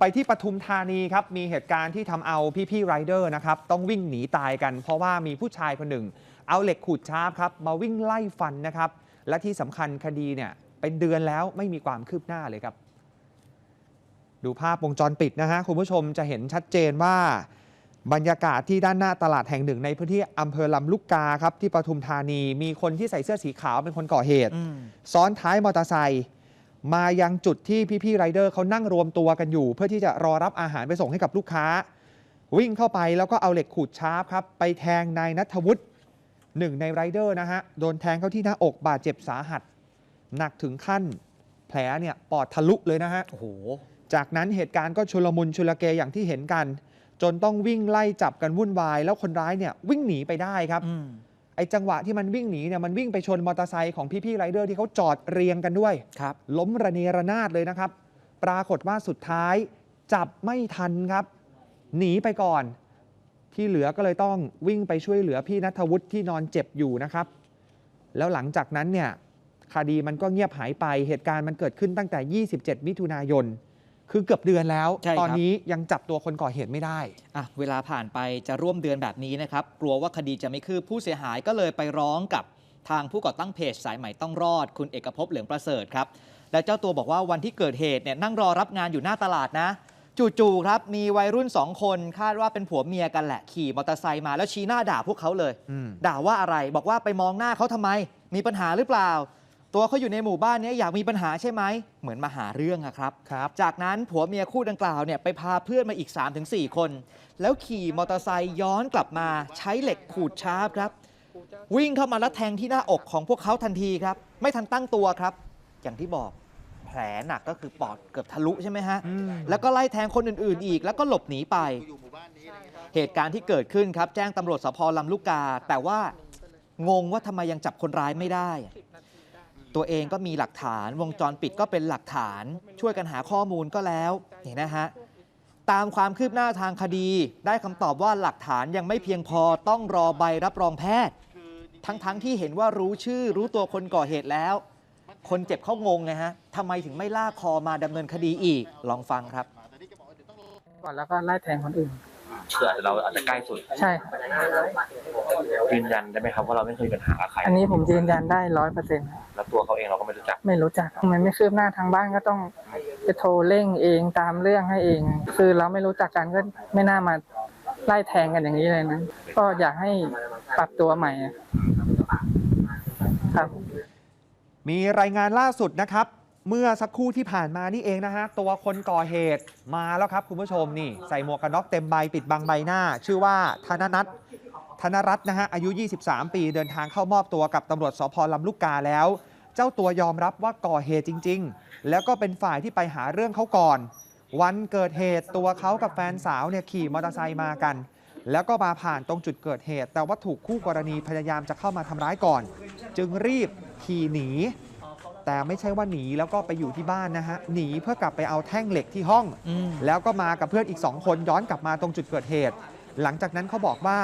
ไปที่ปทุมธานีครับ มีเหตุการณ์ที่ทำเอาพี่ๆไรเดอร์นะครับ ต้องวิ่งหนีตายกัน เพราะว่ามีผู้ชายคนหนึ่ง เอาเหล็กขูดชาร์ปครับ มาวิ่งไล่ฟันนะครับ และที่สำคัญคดีเนี่ย เป็นเดือนแล้วไม่มีความคืบหน้าเลยครับ ดูภาพวงจรปิดนะฮะ คุณผู้ชมจะเห็นชัดเจนว่าบรรยากาศที่ด้านหน้าตลาดแห่งหนึ่งในพื้นที่อำเภอลำลูกกาครับที่ปทุมธานี มีคนที่ใส่เสื้อสีขาวเป็นคนก่อเหตุอืมซ้อนท้ายมอเตอร์ไซค์ มายังจุดที่พี่ๆไรเดอร์เขานั่งรวมตัวกันอยู่ เพื่อที่จะรอรับอาหารไปส่งให้กับลูกค้า วิ่งเข้าไปแล้วก็เอาเหล็กขูดชาร์ปครับ ไปแทงนายนัทวุฒิหนึ่งในไรเดอร์นะฮะ โดนแทงเข้าที่หน้าอกบาดเจ็บสาหัส หนักถึงขั้น แผลเนี่ยปอดทะลุเลยนะฮะโอ้โหจากนั้นเหตุการณ์ก็ชุลมุนชุลเกอย่างที่เห็นกัน จนต้องวิ่งไล่จับกันวุ่นวาย แล้วคนร้ายเนี่ยวิ่งหนีไปได้ครับอืม ไอ้จังหวะที่มันวิ่งหนีเนี่ยมันวิ่งไปชนมอเตอร์ไซค์ของพี่ๆไรเดอร์ที่เขาจอดเรียงกันด้วย ครับ ล้มระเนระนาดเลยนะครับ ปรากฏว่าสุดท้ายจับไม่ทันครับ หนีไปก่อน ที่เหลือก็เลยต้องวิ่งไปช่วยเหลือพี่นัทวุฒิที่นอนเจ็บอยู่นะครับ แล้วหลังจากนั้นเนี่ยคดีมันก็เงียบหายไปเหตุการณ์มันเกิดขึ้นตั้งแต่ 27 มิถุนายน คือเกือบเดือนแล้ว ใช่ครับ ตอนนี้ยังจับตัวคนก่อเหตุไม่ได้ อะเวลาผ่านไปจะร่วมเดือนแบบนี้นะครับ กลัวว่าคดีจะไม่คืบผู้เสียหายก็เลยไปร้องกับทางผู้ก่อตั้งเพจสายใหม่ต้องรอด คุณเอกภพเหลืองประเสริฐครับ และเจ้าตัวบอกว่าวันที่เกิดเหตุเนี่ยนั่งรอรับงานอยู่หน้าตลาดนะ จู่ๆครับมีวัยรุ่นสองคนคาดว่าเป็นผัวเมียกันแหละขี่มอเตอร์ไซค์มาแล้วชี้หน้าด่าพวกเขาเลย อืม ด่าว่าอะไรบอกว่าไปมองหน้าเขาทำไม มีปัญหาหรือเปล่า ตัวเขาอยู่ในหมู่บ้านเนี้ยอยากมีปัญหาใช่ไหมเหมือนมาหาเรื่องอะครับครับ จากนั้นผัวเมียคู่ดังกล่าวเนี่ยไปพาเพื่อนมาอีก 3-4 คน แล้วขี่มอเตอร์ไซค์ย้อนกลับมาใช้เหล็กขูดชาร์ปครับ วิ่งเข้ามาแล้วแทงที่หน้าอกของพวกเขาทันทีครับ ไม่ทันตั้งตัวครับ อย่างที่บอกแผลหนักก็คือปอดเกือบทะลุใช่ไหมฮะอืมแล้วก็ไล่แทงคนอื่น ๆ อีก แล้วก็หลบหนีไป เหตุการณ์ที่เกิดขึ้นครับแจ้งตำรวจสพลำลูกกา แต่ว่างงว่าทำไมยังจับคนร้ายไม่ได้ ตัวเองก็มีหลักฐานวงจรปิดก็เป็นหลักฐาน ช่วยกันหาข้อมูลก็แล้วนี่นะฮะตามความคืบหน้าทางคดี ได้คำตอบว่าหลักฐานยังไม่เพียงพอต้องรอใบรับรองแพทย์ ทั้งๆทที่เห็นว่ารู้ชื่อรู้ตัวคนก่อเหตุแล้ว คนเจ็บเขางงไงฮะทำไมถึงไม่ล่าคอมาดำเนินคดีอีกลองฟังครับ ก่อนแล้วก็ไล่แทงคนอื่น เผื่อเราอาจจะใกล้สุดใช่ครับยืนยันได้ไหมครับว่าเราไม่เคยมีปัญหากับใครอันนี้ผมยืนยันได้ร้อยเปอร์เซ็นต์แล้วตัวเขาเองเราก็ไม่รู้จัก ไม่รู้จักทำไมไม่คืบหน้าทางบ้านก็ต้องไปโทรเร่งเองตามเรื่องให้เอง คือเราไม่รู้จักกันก็ไม่น่ามาไล่แทงกันอย่างนี้เลยนะก็อยากให้ปรับตัวใหม่อะครับ มีรายงานล่าสุดนะครับ เมื่อสักครู่ที่ผ่านมานี่เองนะฮะ ตัวคนก่อเหตุมาแล้วครับคุณผู้ชมนี่ ใส่หมวกกันน็อกเต็มใบปิดบังใบหน้า ชื่อว่าธนนัทธนรัตน์นะฮะอายุ 23 ปีเดินทางเข้ามอบตัวกับตำรวจสพลำลูกกาแล้ว เจ้าตัวยอมรับว่าก่อเหตุจริง ๆ แล้วก็เป็นฝ่ายที่ไปหาเรื่องเขาก่อน วันเกิดเหตุตัวเขากับแฟนสาวเนี่ยขี่มอเตอร์ไซค์มากัน แล้วก็มาผ่านตรงจุดเกิดเหตุ แต่ว่าถูกคู่กรณีพยายามจะเข้ามาทำร้ายก่อน จึงรีบขี่หนี แต่ไม่ใช่ว่าหนีแล้วก็ไปอยู่ที่บ้านนะฮะหนีเพื่อกลับไปเอาแท่งเหล็กที่ห้อง อืม แล้วก็มากับเพื่อนอีก2คนย้อนกลับมาตรงจุดเกิดเหตุ หลังจากนั้นเขาบอกว่า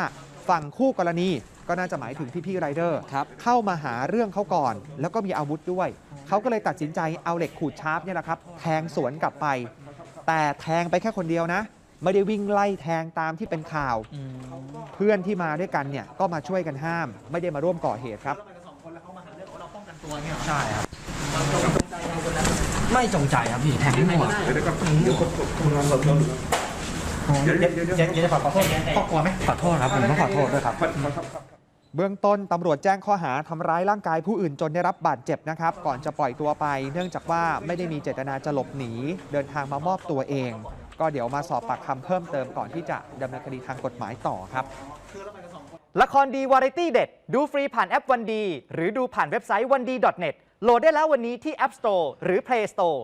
ฝั่งคู่กรณีก็น่าจะหมายถึงพี่ๆไรเดอร์ ครับ เข้ามาหาเรื่องเขาก่อน แล้วก็มีอาวุธด้วย เขาก็เลยตัดสินใจเอาเหล็กขูดชาร์ปเนี่ยแหละครับ แทงสวนกลับไป แต่แทงไปแค่คนเดียวนะ ไม่ได้วิ่งไล่แทงตามที่เป็นข่าว อืมเพื่อนที่มาด้วยกันเนี่ยก็มาช่วยกันห้าม ไม่ได้มาร่วมก่อเหตุครับ ใช่ครับ ไม่จงใจครับพี่แทงมั่วเดี๋ยวเดี๋ยวเดี๋ยวเดี๋ยวขอโทษครอบครัวไหมขอโทษครับผมต้องขอโทษด้วยครับ เบื้องต้นตำรวจแจ้งข้อหาทำร้ายร่างกายผู้อื่นจนได้รับบาดเจ็บนะครับ ก่อนจะปล่อยตัวไป เนื่องจากว่าไม่ได้มีเจตนาจะหลบหนี เดินทางมามอบตัวเอง ก็เดี๋ยวมาสอบปากคำเพิ่มเติมก่อนที่จะดำเนินคดีทางกฎหมายต่อครับ ละครดีวาไรตี้เด็ด ดูฟรีผ่านแอปวันดี หรือดูผ่านเว็บไซต์วันดี .net โหลดได้แล้ววันนี้ที่ App Store หรือ Play Store